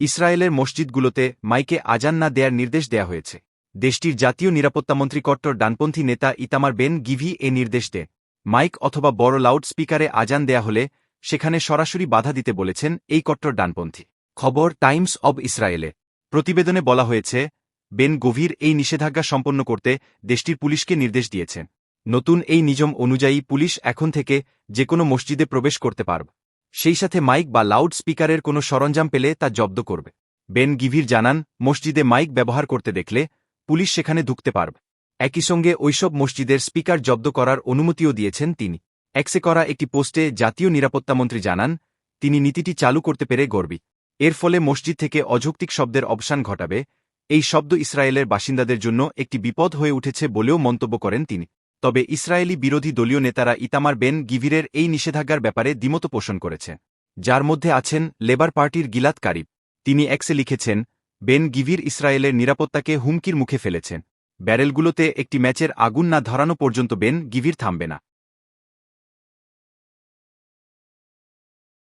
ইসরায়েলের মসজিদগুলোতে মাইকে আজান না দেয়ার নির্দেশ দেয়া হয়েছে। দেশটির জাতীয় নিরাপত্তামন্ত্রী কট্টর ডানপন্থী নেতা ইতামার বেন গিভি এ নির্দেশ দেন। মাইক অথবা বড় লাউড স্পিকারে আজান দেয়া হলে সেখানে সরাসরি বাধা দিতে বলেছেন এই কট্টর ডানপন্থী। খবর টাইমস অব ইসরায়েলে। প্রতিবেদনে বলা হয়েছে, বেন গভীর এই নিষেধাজ্ঞা সম্পন্ন করতে দেশটির পুলিশকে নির্দেশ দিয়েছেন। নতুন এই নিযম অনুযায়ী পুলিশ এখন থেকে যে কোনো মসজিদে প্রবেশ করতে পারবে। সেই সাথে মাইক বা লাউড স্পিকারের কোনো সরঞ্জাম পেলে তা জব্দ করবে। বেন গিভির জানান, মসজিদে মাইক ব্যবহার করতে দেখলে পুলিশ সেখানে ঢুকতে পারবে। একই সঙ্গে ওইসব মসজিদের স্পিকার জব্দ করার অনুমতিও দিয়েছেন তিনি। এক্সে করা একটি পোস্টে জাতীয় নিরাপত্তামন্ত্রী জানান, তিনি নীতিটি চালু করতে পেরে গর্বিত এর ফলে মসজিদ থেকে অযৌক্তিক শব্দের অবসান ঘটাবে। এই শব্দ ইসরায়েলের বাসিন্দাদের জন্য একটি বিপদ হয়ে উঠেছে বলেও মন্তব্য করেন তিনি। তবে ইসরায়েলি বিরোধী দলীয় নেতারা ইতামার বেন গিভিরের এই নিষেধাজ্ঞার ব্যাপারে দ্বিমত পোষণ করেছে। যার মধ্যে আছেন লেবার পার্টির গিলাত কারিব। তিনি এক্সে লিখেছেন, বেন গিভির ইসরায়েলের নিরাপত্তাকে হুমকির মুখে ফেলেছেন। ব্যারেলগুলোতে একটি ম্যাচের আগুন না ধরানো পর্যন্ত বেন গিভির থামবে না।